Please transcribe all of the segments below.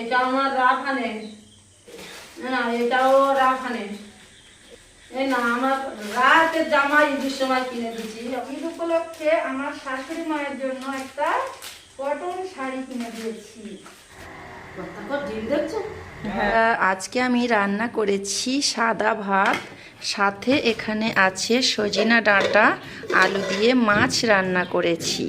এটা আমার রাখানে। না এটাও রাখানে। এই না আমার রাতের জামা ঈদের সময় কিনে দিচ্ছি ঈদ উপলক্ষে আমার শাশুড়ি মায়ের জন্য একটা কটন শাড়ি কিনে দিয়েছি। হ্যাঁ, আজকে আমি রান্না করেছি সাদা ভাত সাথে এখানে আছে সজিনা ডাঁটা আলু দিয়ে মাছ রান্না করেছি।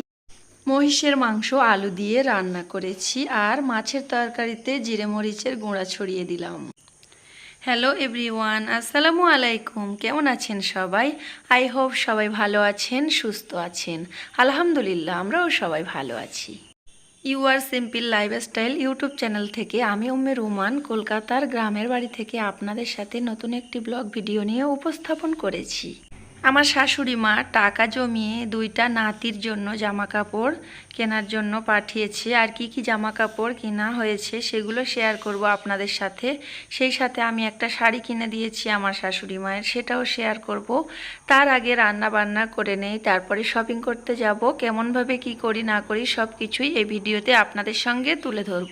মহিষের মাংস, আলু দিয়ে রান্না করেছি আর মাছের তরকারিতে জিরে মরিচের গুঁড়া ছড়িয়ে দিলাম। হ্যালো এভরিওয়ান আসসালামু আলাইকুম। কেমন আছেন সবাই? আই হোপ সবাই ভালো আছেন, সুস্থ আছেন। আলহামদুলিল্লাহ, আমরাও সবাই ভালো আছি। You are simple lifestyle YouTube channel থেকে আমি উম্মে রুমান, কলকাতার গ্রামের বাড়ি থেকে আপনাদের সাথে নতুন একটি ব্লগ ভিডিও নিয়ে উপস্থাপন করেছি। আমার শাশুড়ি মা টাকা জমিয়ে দুইটা নাতির জন্য জামা কাপড় কেনার জন্য পাঠিয়েছে। আর কি কি জামা কাপড় কেনা হয়েছে সেগুলো শেয়ার করব আপনাদের সাথে। সেই সাথে আমি একটা শাড়ি কিনে দিয়েছি আমার শাশুড়ি মায়ের, সেটাও শেয়ার করব। তার আগে রান্না বান্না করে নেই, তারপরে শপিং করতে যাব। কেমনভাবে কি করি না করি সব কিছুই এই ভিডিওতে আপনাদের সঙ্গে তুলে ধরব।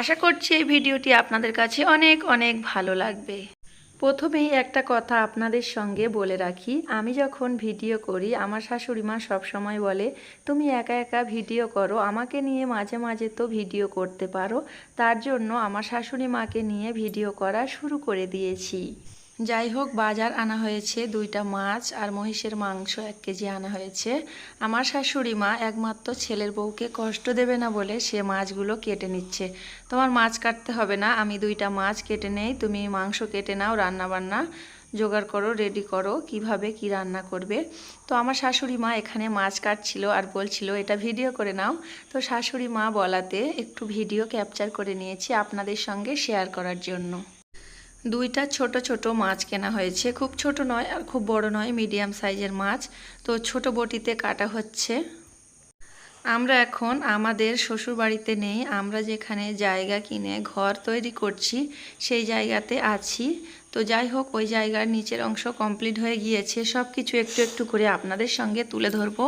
আশা করছি এই ভিডিওটি আপনাদের কাছে অনেক অনেক ভালো লাগবে। প্রথমেই একটা কথা আপনাদের সঙ্গে বলে রাখি। আমি যখন ভিডিও করি, আমার শাশুড়ি মা সবসময় বলে, তুমি একা একা ভিডিও করো, আমাকে নিয়ে মাঝে মাঝে তো ভিডিও করতে পারো। তার জন্য আমার শাশুড়ি মাকে নিয়ে ভিডিও করা শুরু করে দিয়েছি। যাই হোক বাজার আনা হয়েছে দুইটা মাছ আর মহিষের মাংস এক কেজি আনা হয়েছে। আমার শাশুড়ি মা একমাত্র ছেলের বউকে কষ্ট দেবে না বলে সে মাছগুলো কেটে নিচ্ছে। তোমার মাছ কাটতে হবে না, আমি দুইটা মাছ কেটে নেই, তুমি মাংস কেটে নাও রান্না বান্না জোগাড় করো রেডি করো, কীভাবে কি রান্না করবে। তো আমার শাশুড়ি মা এখানে মাছ কাটছিল আর বলছিল, এটা ভিডিও করে নাও। তো শাশুড়ি মা বলাতে একটু ভিডিও ক্যাপচার করে নিয়েছি আপনাদের সঙ্গে শেয়ার করার জন্য। দুইটা ছোট ছোট মাছ কেনা হয়েছে। খুব ছোট নয় আর খুব বড় নয়, মিডিয়াম সাইজের মাছ। তো ছোট বটিতে কাটা হচ্ছে। আমরা এখন আমাদের শ্বশুর বাড়িতে নেই। আমরা যেখানে জায়গা কিনে ঘর তৈরি করছি, সেই জায়গাতে আছি। তো যাই হোক, ওই জায়গার নিচের অংশ কমপ্লিট হয়ে গিয়েছে। সব কিছু একটু একটু করে আপনাদের সঙ্গে তুলে ধরবো।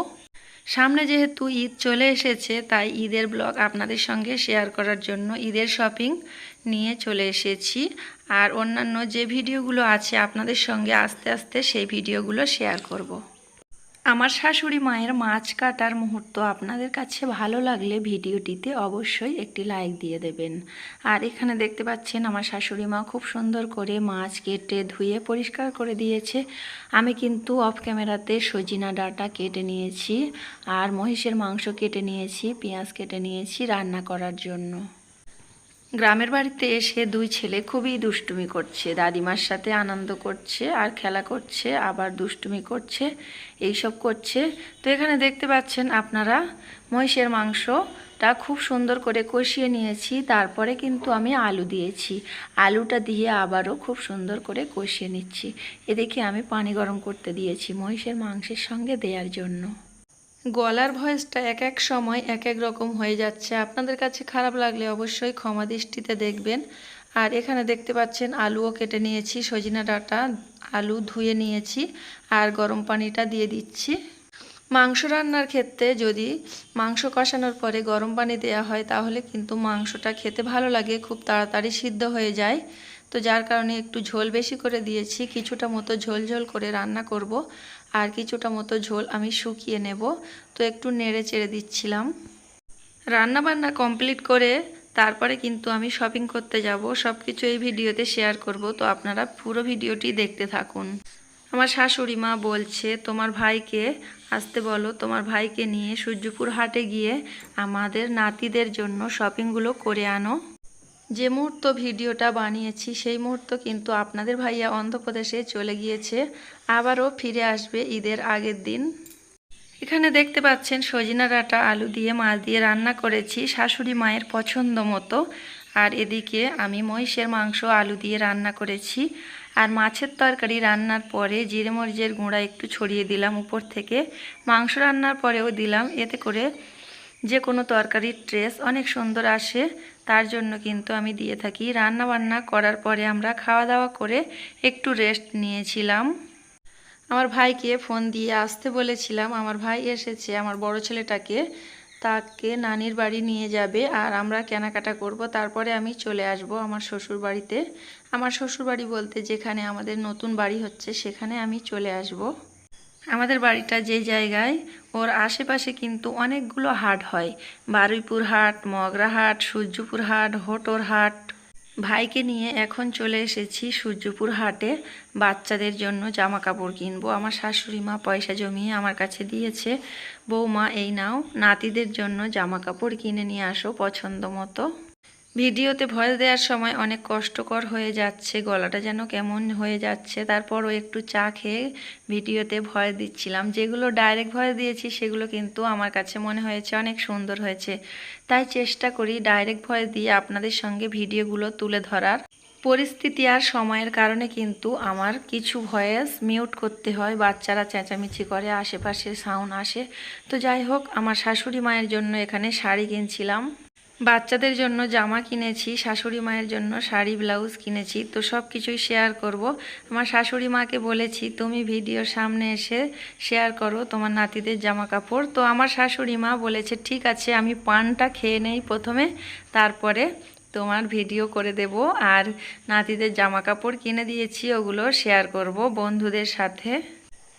সামনে যেহেতু ঈদ চলে এসেছে, তাই ঈদের ব্লগ আপনাদের সঙ্গে শেয়ার করার জন্য ঈদের শপিং নিয়ে চলে এসেছি আর অন্যান্য যে ভিডিওগুলো আছে আপনাদের সঙ্গে আস্তে আস্তে সেই ভিডিওগুলো শেয়ার করব। আমার শাশুড়ি মায়ের মাছ কাটার মুহূর্ত আপনাদের কাছে ভালো লাগলে ভিডিওটিতে অবশ্যই একটি লাইক দিয়ে দেবেন। আর এখানে দেখতে পাচ্ছেন আমার শাশুড়ি মা খুব সুন্দর করে মাছ কেটে ধুয়ে পরিষ্কার করে দিয়েছে। আমি কিন্তু অফ ক্যামেরাতে সজিনা ডাটা কেটে নিয়েছি আর মহিষের মাংস কেটে নিয়েছি, পেঁয়াজ কেটে নিয়েছি রান্না করার জন্য। গ্রামের বাড়িতে এসে দুই ছেলে খুবই দুষ্টুমি করছে। দাদিমার সাথে আনন্দ করছে, আর খেলা করছে, আবার দুষ্টুমি করছে, এইসব করছে। তো এখানে দেখতে পাচ্ছেন আপনারা, মহিষের মাংসটা খুব সুন্দর করে কষিয়ে নিয়েছি, তারপরে কিন্তু আমি আলু দিয়েছি। আলুটা দিয়ে আবারও খুব সুন্দর করে কষিয়ে নিচ্ছি। এদিকে আমি পানি গরম করতে দিয়েছি মহিষের মাংসের সঙ্গে দেওয়ার জন্য। গলার ভয়েসটা এক এক সময় এক এক রকম হয়ে যাচ্ছে। আপনাদের কাছে খারাপ লাগলে অবশ্যই ক্ষমা দৃষ্টিতে দেখবেন। আর এখানে দেখতে পাচ্ছেন, আলুও কেটে নিয়েছি, সজিনা ডাঁটা, আলু ধুয়ে নিয়েছি আর গরম পানিটা দিয়ে দিচ্ছি। মাংস রান্নার ক্ষেত্রে যদি মাংস কষানোর পরে গরম পানি দেওয়া হয়, তাহলে কিন্তু মাংসটা খেতে ভালো লাগে, খুব তাড়াতাড়ি সিদ্ধ হয়ে যায়। তো যার কারণে একটু ঝোল বেশি করে দিয়েছি, কিছুটা মতো ঝোল ঝোল করে রান্না করব। আর কিছুটা মতো ঝোল আমি শুকিয়ে নেব। তো একটু নেড়ে চেড়ে দিচ্ছিলাম। রান্না বান্না কমপ্লিট করে তারপরে কিন্তু আমি শপিং করতে যাব। সব কিছু এই ভিডিওতে শেয়ার করব। তো আপনারা পুরো ভিডিওটি দেখতে থাকুন। আমার শাশুড়ি মা বলছে, তোমার ভাইকে আসতে বলো। তোমার ভাইকে নিয়ে সূর্যপুর হাটে গিয়ে আমাদের নাতিদের জন্য শপিংগুলো করে আনো। যে মুহূর্ত ভিডিওটা বানিয়েছি, সেই মুহূর্ত কিন্তু আপনাদের ভাইয়া অন্ধ্রপ্রদেশে চলে গিয়েছে, আবারও ফিরে আসবে ঈদের আগের দিন। এখানে দেখতে পাচ্ছেন, সজিনা ডাঁটা আলু দিয়ে, মাছ দিয়ে রান্না করেছি, শাশুড়ি মায়ের পছন্দ মতো। আর এদিকে আমি মহিষের মাংস, আলু দিয়ে রান্না করেছি। আর মাছের তরকারি রান্নার পরে জিরে মরিচের গুঁড়া একটু ছড়িয়ে দিলাম উপর থেকে। মাংস রান্নার পরেও দিলাম, এতে করে যে কোনো তরকারির ট্রেস অনেক সুন্দর আসে, তার জন্য কিন্তু আমি দিয়ে থাকি। রান্না বান্না করার পরে আমরা খাওয়া দাওয়া করে একটু রেস্ট নিয়েছিলাম। আমার ভাইকে ফোন দিয়ে আসতে বলেছিলাম, আমার ভাই এসেছে, আমার বড় ছেলেটাকে, তাকে নানির বাড়ি নিয়ে যাবে আর আমরা কেনাকাটা করব, তারপরে আমি চলে আসব আমার শ্বশুর বাড়িতে। আমার শ্বশুর বাড়ি বলতে যেখানে আমাদের নতুন বাড়ি হচ্ছে, সেখানে আমি চলে আসব। আমাদের বাড়িটা যে জায়গায়, ওর আশেপাশে কিন্তু অনেকগুলো হাট হয়। বারুইপুর হাট, মগরা হাট, সূর্যপুর হাট, হোটোর হাট। ভাইকে নিয়ে এখন চলে এসেছি সূর্যপুর হাটে। বাচ্চাদের জন্য জামা কাপড় কিনবো। আমার শাশুড়ি মা পয়সা জমিয়ে আমার কাছে দিয়েছে। বৌমা, এই নাও, নাতিদের জন্য জামা কাপড় কিনে নিয়ে আসো পছন্দ মতো ভিডিওতে ভয়েস দেওয়ার সময় অনেক কষ্টকর হয়ে যাচ্ছে, গলাটা যেন কেমন হয়ে যাচ্ছে। তারপরও একটু চা খেয়ে ভিডিওতে ভয় দিচ্ছিলাম। যেগুলো ডাইরেক্ট ভয় দিয়েছি, সেগুলো কিন্তু আমার কাছে মনে হয়েছে অনেক সুন্দর হয়েছে। তাই চেষ্টা করি ডাইরেক্ট ভয় দিয়ে আপনাদের সঙ্গে ভিডিওগুলো তুলে ধরার। পরিস্থিতি আর সময়ের কারণে কিন্তু আমার কিছু ভয়েস মিউট করতে হয়, বাচ্চারা চেঁচামেচি করে, আশেপাশে সাউন্ড আসে। তো যাই হোক, আমার শাশুড়ি মায়ের জন্য এখানে শাড়ি কিনছিলাম। বাচ্চাদের জন্য জামা কিনেছি, শাশুড়ি মায়ের জন্য শাড়ি, ব্লাউজ কিনেছি, তো সব কিছুই শেয়ার করব। আমার শাশুড়ি মাকে বলেছি, তুমি ভিডিওর সামনে এসে শেয়ার করো তোমার নাতিদের জামা কাপড় তো আমার শাশুড়ি মা বলেছে, ঠিক আছে, আমি পানটা খেয়ে নেই প্রথমে, তারপরে তোমার ভিডিও করে দেব। আর নাতিদের জামা কাপড় কিনে দিয়েছি, ওগুলো শেয়ার করব বন্ধুদের সাথে।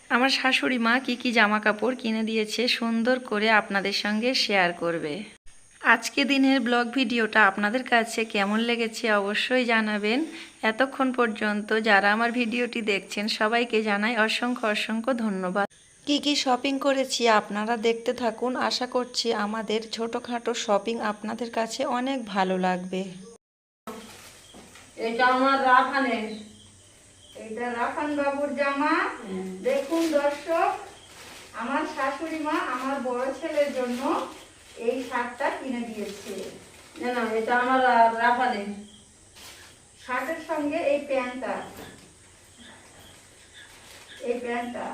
আমার শাশুড়ি মা কী কী জামা কাপড় কিনে দিয়েছে, সুন্দর করে আপনাদের সঙ্গে শেয়ার করবে। আজকে দিনের ব্লগ ভিডিওটা আপনাদের কাছে কেমন লেগেছে অবশ্যই জানাবেন। এতক্ষণ পর্যন্ত যারা আমার ভিডিওটি দেখছেন সবাইকে জানাই অসংখ্য অসংখ্য ধন্যবাদ। কি কি শপিং করেছি আপনারা দেখতে থাকুন। আশা করছি আমাদের ছোটোখাটো শপিং আপনাদের কাছে অনেক ভালো লাগবে। এটা আমার রাখানের এটা রাফান বাবুর জামা। দেখুন দর্শক আমার শাশুড়ি মা আমার বড় ছেলের জন্য এই শার্টটা কিনে দিয়েছে। না না এটা আমার রাখানের শার্টের সঙ্গে এই প্যান্টটা। এই প্যান্টটা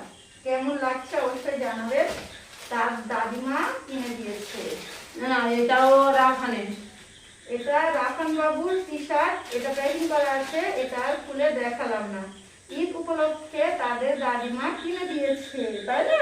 কেমন লাগছে অবশ্যই জানাবেন তার দাদিমা কিনে দিয়েছে। না না এটাও রাখানের এটা রাফান বাবুর টি শার্ট এটা প্যাকিং করা আছে এটা আর খুলে দেখালাম না। ঈদ উপলক্ষে তাদের দাদিমা কিনে দিয়েছে তাই না?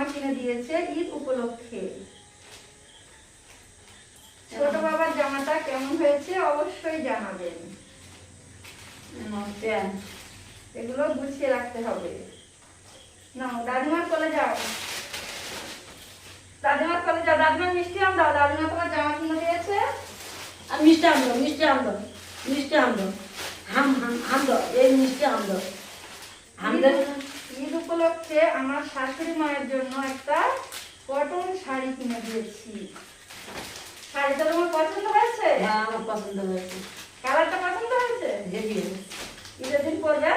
জামা কিনে দিয়েছে ঈদ উপলক্ষে। ছোট বাবার জামাটা কেমন হয়েছে অবশ্যই জানাবেন। এগুলো গুছিয়ে রাখতে হবে। না দাদিমার কোলে যাও দাদিমার কোলে যাও। দাদিমার মিষ্টি আম দাও। দাদিমা তোমার জামা কিনে দিয়েছে? আর মিষ্টি আম দাও মিষ্টি আম দাও মিষ্টি আম দাও হাম হাম আম দাও এই মিষ্টি আম দাও আম দাও উপলক্ষে আমার শাশুড়ি মায়ের জন্য একটা কটন শাড়ি কিনে দিয়েছি। শাড়িটা তোমার পছন্দ হয়েছে? হ্যাঁ আমার পছন্দ হয়েছে। কালারটা পছন্দ হয়েছে? হেভি ঈদের দিন পরবে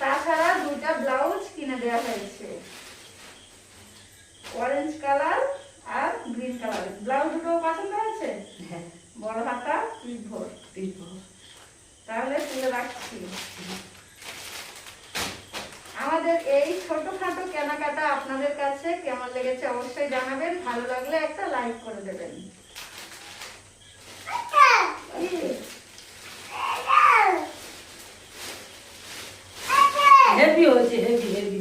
তাছাড়া দুইটা ব্লাউজ কিনে দেওয়া হয়েছে। অরেঞ্জ কালার আর গ্রিন কালার। ব্লাউজ দুটো পছন্দ হয়েছে? হ্যাঁ। বড় হাতা পিঠ ভোর। পিপো তাহলে তুলে রাখছি আমাদের এই ছোটখাটো কেনাকাটা আপনাদের কাছে কেমন লেগেছে অবশ্যই জানাবেন। ভালো লাগলে একটা লাইক করে দেবেন। হেভি হয়েছে হেভি হেভি